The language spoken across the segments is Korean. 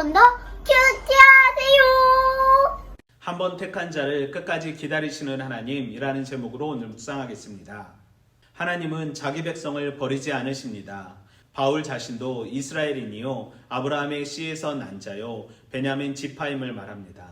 번더 큐티하세요. 한 번 택한 자를 끝까지 기다리시는 하나님이라는 제목으로 오늘 묵상하겠습니다. 하나님은 자기 백성을 버리지 않으십니다. 바울 자신도 이스라엘인이요 아브라함의 씨에서 난 자요 베냐민 지파임을 말합니다.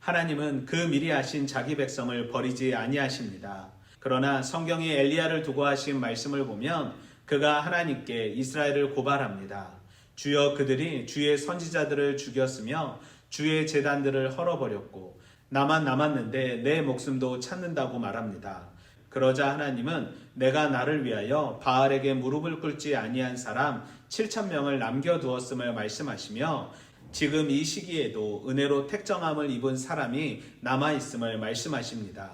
하나님은 그 미리 하신 자기 백성을 버리지 아니하십니다. 그러나 성경이 엘리야를 두고 하신 말씀을 보면 그가 하나님께 이스라엘을 고발합니다. 주여 그들이 주의 선지자들을 죽였으며 주의 재단들을 헐어버렸고 나만 남았는데 내 목숨도 찾는다고 말합니다. 그러자 하나님은 내가 나를 위하여 바알에게 무릎을 꿇지 아니한 사람 7천 명을 남겨 두었음을 말씀하시며 지금 이 시기에도 은혜로 택정함을 입은 사람이 남아 있음을 말씀하십니다.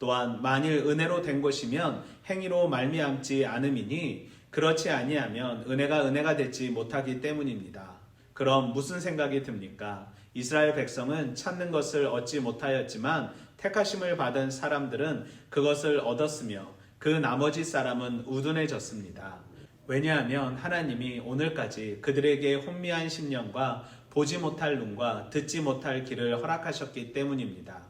또한 만일 은혜로 된 것이면 행위로 말미암지 않음이니 그렇지 아니하면 은혜가 은혜가 되지 못하기 때문입니다. 그럼 무슨 생각이 듭니까? 이스라엘 백성은 찾는 것을 얻지 못하였지만 택하심을 받은 사람들은 그것을 얻었으며 그 나머지 사람은 우둔해졌습니다. 왜냐하면 하나님이 오늘까지 그들에게 혼미한 심령과 보지 못할 눈과 듣지 못할 귀를 허락하셨기 때문입니다.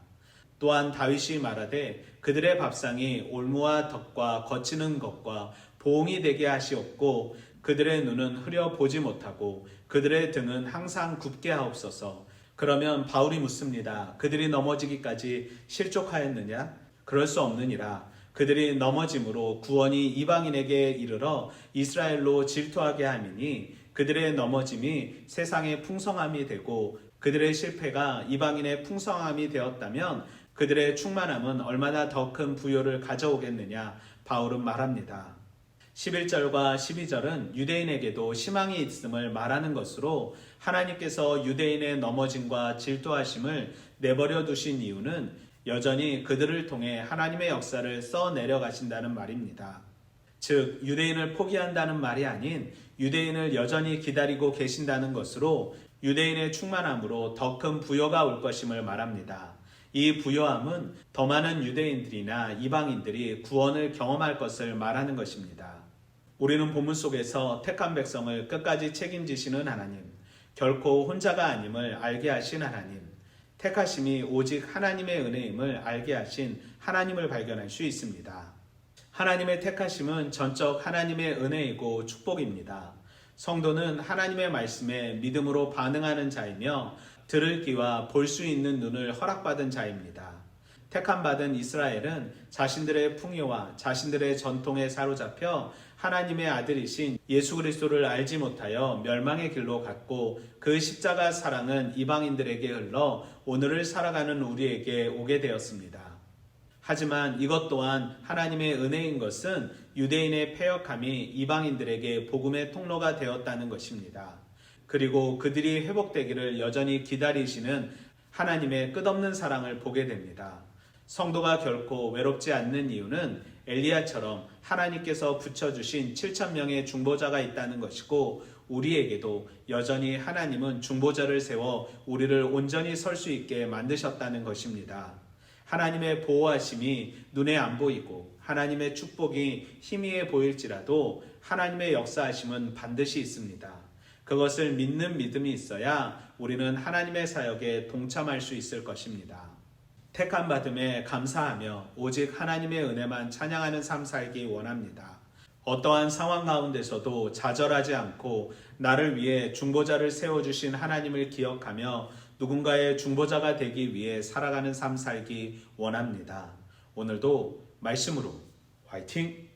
또한 다윗이 말하되 그들의 밥상이 올무와 덕과 거치는 것과 보응이 되게 하시옵고 그들의 눈은 흐려 보지 못하고 그들의 등은 항상 굽게 하옵소서. 그러면 바울이 묻습니다. 그들이 넘어지기까지 실족하였느냐? 그럴 수 없느니라. 그들이 넘어짐으로 구원이 이방인에게 이르러 이스라엘로 질투하게 함이니 그들의 넘어짐이 세상의 풍성함이 되고 그들의 실패가 이방인의 풍성함이 되었다면 그들의 충만함은 얼마나 더 큰 부요를 가져오겠느냐 바울은 말합니다. 11절과 12절은 유대인에게도 희망이 있음을 말하는 것으로 하나님께서 유대인의 넘어짐과 질투하심을 내버려 두신 이유는 여전히 그들을 통해 하나님의 역사를 써 내려가신다는 말입니다. 즉, 유대인을 포기한다는 말이 아닌 유대인을 여전히 기다리고 계신다는 것으로 유대인의 충만함으로 더 큰 부여가 올 것임을 말합니다. 이 부여함은 더 많은 유대인들이나 이방인들이 구원을 경험할 것을 말하는 것입니다. 우리는 본문 속에서 택한 백성을 끝까지 책임지시는 하나님, 결코 혼자가 아님을 알게 하신 하나님, 택하심이 오직 하나님의 은혜임을 알게 하신 하나님을 발견할 수 있습니다. 하나님의 택하심은 전적 하나님의 은혜이고 축복입니다. 성도는 하나님의 말씀에 믿음으로 반응하는 자이며 들을 귀와 볼 수 있는 눈을 허락받은 자입니다. 택함 받은 이스라엘은 자신들의 풍요와 자신들의 전통에 사로잡혀 하나님의 아들이신 예수 그리스도를 알지 못하여 멸망의 길로 갔고 그 십자가 사랑은 이방인들에게 흘러 오늘을 살아가는 우리에게 오게 되었습니다. 하지만 이것 또한 하나님의 은혜인 것은 유대인의 폐역함이 이방인들에게 복음의 통로가 되었다는 것입니다. 그리고 그들이 회복되기를 여전히 기다리시는 하나님의 끝없는 사랑을 보게 됩니다. 성도가 결코 외롭지 않는 이유는 엘리야처럼 하나님께서 붙여주신 7천 명의 중보자가 있다는 것이고 우리에게도 여전히 하나님은 중보자를 세워 우리를 온전히 설 수 있게 만드셨다는 것입니다. 하나님의 보호하심이 눈에 안 보이고 하나님의 축복이 희미해 보일지라도 하나님의 역사하심은 반드시 있습니다. 그것을 믿는 믿음이 있어야 우리는 하나님의 사역에 동참할 수 있을 것입니다. 택함 받음에 감사하며 오직 하나님의 은혜만 찬양하는 삶 살기 원합니다. 어떠한 상황 가운데서도 좌절하지 않고 나를 위해 중보자를 세워주신 하나님을 기억하며 누군가의 중보자가 되기 위해 살아가는 삶 살기 원합니다. 오늘도 말씀으로 화이팅!